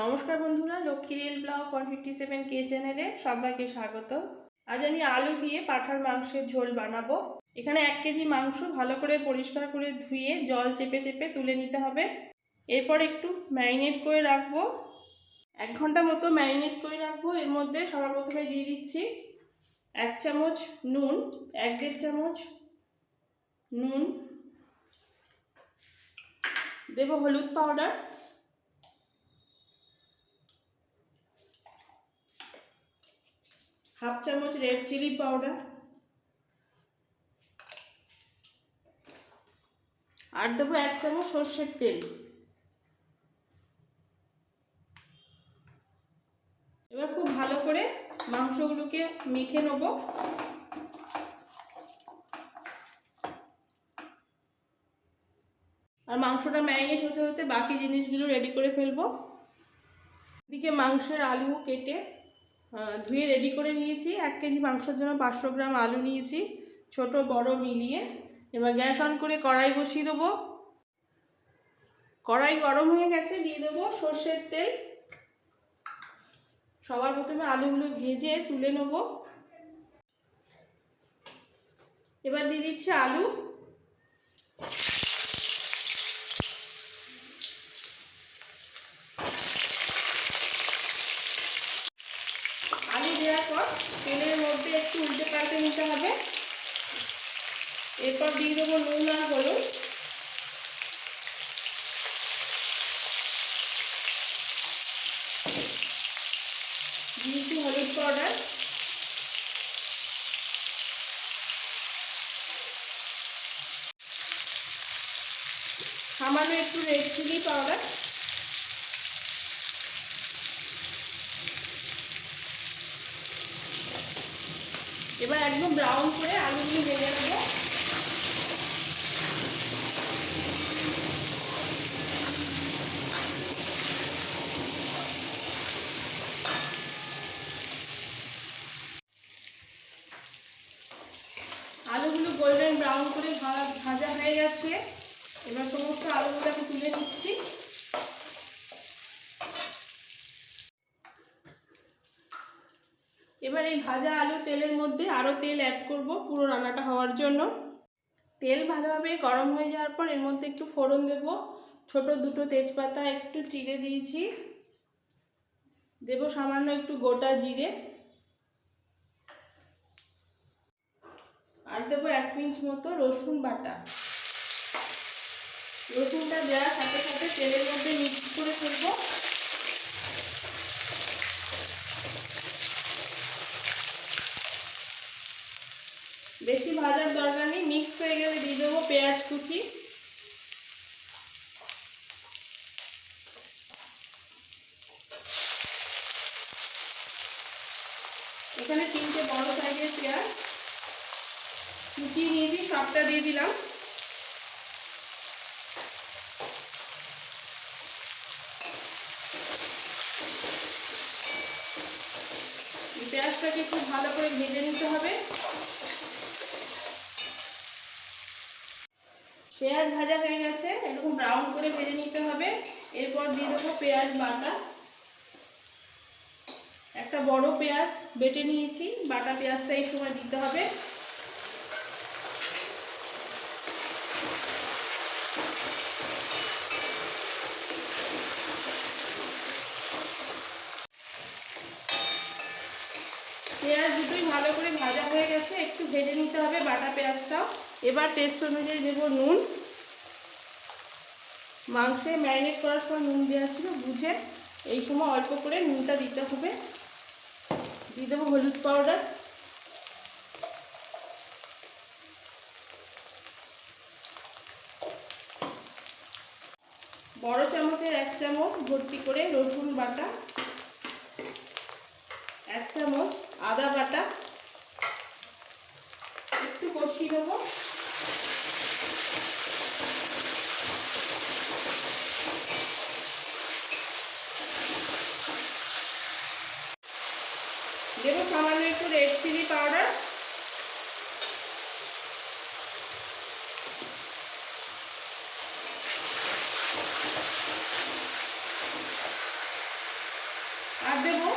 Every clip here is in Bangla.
নমস্কার বন্ধুরা, Lakshmi rail blog one fifty seven কে চ্যানেলে সবাইকে স্বাগত। আজ আমি আলু দিয়ে পাঠার মাংসের ঝোল বানাবো। এখানে এক কেজি মাংস ভালো করে পরিষ্কার করে ধুয়ে জল চেপে চেপে তুলে নিতে হবে। এরপর একটু ম্যারিনেট করে রাখব। এক ঘণ্টা মতো ম্যারিনেট করে রাখব। এর মধ্যে সবার প্রথমে দিয়ে দিচ্ছি এক চামচ নুন, এক দেড় চামচ নুন। দেবো হলুদ পাউডার হাফ চামচ রেড চিলি পাউডার, আর দেবো এক চামচ সর্ষের তেল। এবার খুব ভালো করে মাংসগুলোকে মেখে নেব। আর মাংসটা ম্যারিনেট হতে হতে বাকি জিনিসগুলো রেডি করে ফেলব। এদিকে মাংসের আলু কেটে ধুয়ে রেডি করে নিয়েছি। এক কেজি মাংসের জন্য পাঁচশো গ্রাম আলু নিয়েছি। ছোট, বড় মিলিয়ে। এবার গ্যাস অন করে কড়াই বসিয়ে দেবো। কড়াই গরম হয়ে গেছে, দিয়ে দেবো সর্ষের তেল। সবার প্রথমে আলুগুলো ভেজে তুলে নেব। এবার দিয়ে দিচ্ছি আলু দেওয়ার পর তেলের মধ্যে একটু উল্টে পাল্টে নিতে হবে। এরপর দিয়ে দেবো নুন আর হলুদ। দিয়েছি হলুদ পাউডার। সামান্য একটু রেড চিলি পাউডার। এবার একদম ব্রাউন করে আলুগুলো ভেজে নেব। আলুগুলো গোল্ডেন ব্রাউন করে ভাজা হয়ে গেছে। এবার সমস্ত আলুগুলো আমি তুলে নিচ্ছি। এবার এই ভাজা আলু তেলের মধ্যে আরও তেল অ্যাড করব পুরো রান্নাটা হওয়ার জন্য। তেল ভালোভাবে গরম হয়ে যাওয়ার পর এর মধ্যে একটু ফোড়ন দেব। ছোট দুটো তেজপাতা, একটু চিড়ে দিয়েছি। দেব সামান্য একটু গোটা জিরে। আর দেবো এক পিঞ্চ মতো রসুন বাটা। রসুনটা দেওয়ার সাথে সাথে তেলের মধ্যে মিক্স করে ফেলব। বেশি ভাজার দরকার নেই। মিক্স হয়ে গেলে দিয়ে দেবো পেঁয়াজ কুচি। এখানে তিনটে বড় সাইজের পেঁয়াজ। কুচিয়ে নিয়েছি, সবটা দিয়ে দিলাম। পেঁয়াজটাকে খুব ভালো করে ভেজে নিতে হবে। পেঁয়াজ ভাজা হয়ে গেছে, এরকম ব্রাউন করে ভেজে নিতে হবে। এরপর দিয়ে দেবো পেঁয়াজ বাটা। একটা বড় পেঁয়াজ বেটে নিয়েছি, বাটা পেঁয়াজটা এই সময় দিতে হবে। পেঁয়াজ দুটোই ভালো করে ভাজা হয়ে গেছে, একটু ভেজে নিতে হবে বাটা পেঁয়াজটাও। এবার টেস্ট অনুযায়ী দেবো নুন। মাংসে ম্যারিনেট করার সময় নুন দেওয়া ছিল, বুঝে এই সময় অল্প করে নুনটা দিতে হবে। দিয়ে দেবো হলুদ পাউডার বড় চামচের এক চামচ ভর্তি করে রসুন বাটা, এক চামচ আদা বাটা। একটু কষিয়ে দেবো দেবো সামান্য একটু রেড চিলি পাউডার আর দেবো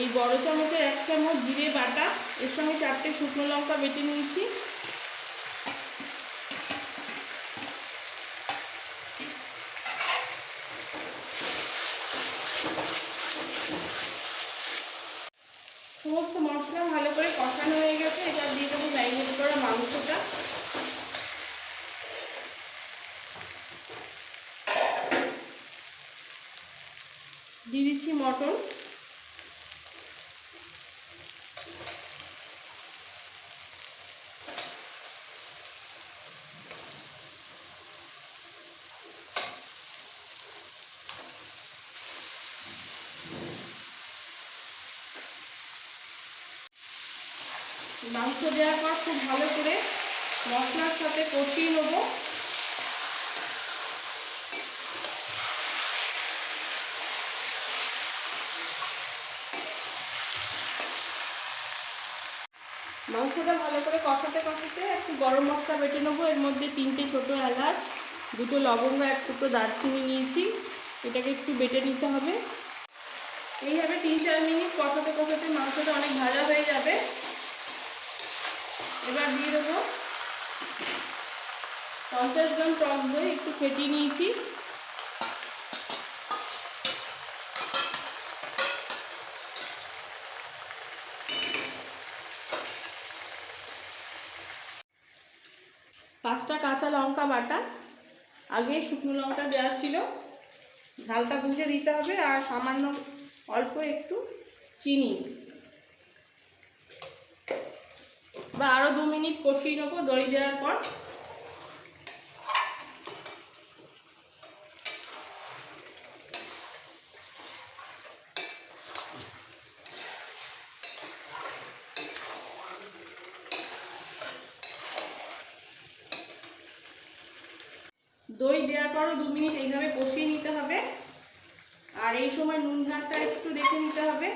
এই বড় চামচের এক চামচ জিরে বাটা। এর সঙ্গে চারটে শুকনো লঙ্কা বেটে নিয়েছি সমস্ত মশলা ভালো করে কষানো হয়ে গেছে এটা দিয়ে দেবো ম্যারিনেট করা মাংসটা। দিয়ে দিচ্ছি মটন। মাংস দেওয়ার পর খুব ভালো করে মশলার সাথে কষিয়ে নেব। মাংসটা ভালো করে কষাতে কষাতে একটু গরম মশলা বেটে নেব। এর মধ্যে তিনটে ছোটো এলাচ, দুটো লবঙ্গ, এক টুকরো দারচিনি নিয়েছি। এটাকে একটু বেটে নিতে হবে। এইভাবে তিন চার মিনিট কষাতে কষাতে মাংসটা অনেক ভাজা হয়ে যাবে। এবার দিয়ে দেবো পঞ্চাশ গ্রাম টক দই, একটু ফেটিয়ে নিয়েছি। পাঁচটা কাঁচা লঙ্কা বাটা, আগে শুকনো লঙ্কা দেওয়া ছিল। ঝালটা বুঝে দিতে হবে আর সামান্য অল্প একটু চিনি। বা আরও দু মিনিট কষিয়ে নেব দই দেওয়ার পর। দই দেওয়ার পরও দু মিনিট এইভাবে কষিয়ে নিতে হবে। আর এই সময় নুন ঝালটা একটু দেখে নিতে হবে।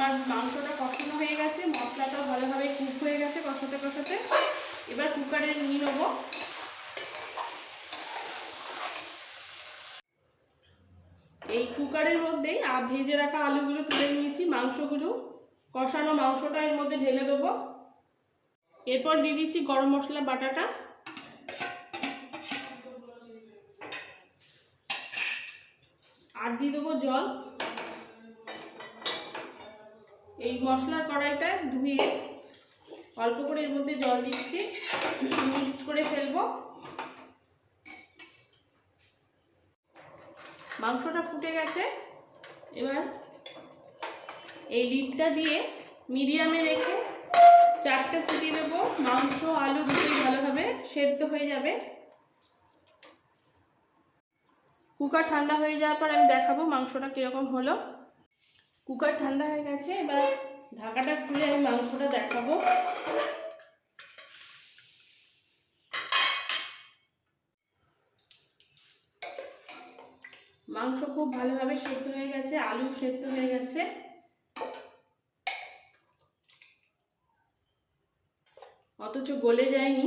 আমার মাংসটা কষানো হয়ে গেছে মশলাটাও ভালোভাবে কুক হয়ে গেছে কষাতে কষাতে। এবার কুকারে নিয়ে নেব। এই কুকারের মধ্যেই আ- ভেজে রাখা আলুগুলো তুলে নিয়েছি, মাংসগুলো। কষানো মাংসটা এর মধ্যে ঢেলে দেবো। এরপর দিয়ে দিচ্ছি গরম মশলা, বাটাটা। আর দিয়ে দেবো জল। এই মশলার কড়াইটা ধুয়ে অল্প করে এর মধ্যে জল দিচ্ছি। মিক্সড করে ফেলব। মাংসটা ফুটে গেছে। এবার এই ডিমটা দিয়ে মিডিয়ামে রেখে চারটে সিটি দেবো। মাংস, আলু দুটোই ভালোভাবে সেদ্ধ হয়ে যাবে। কুকার ঠান্ডা হয়ে যাওয়ার পর আমি দেখাবো মাংসটা কীরকম হলো। কুকার ঠান্ডা হয়ে গেছে, এবার ঢাকাটা খুলে আমি মাংসটা দেখাবো। মাংস খুব ভালোভাবে সেদ্ধ হয়ে গেছে আলু সেদ্ধ হয়ে গেছে। অথচ গলে যায়নি।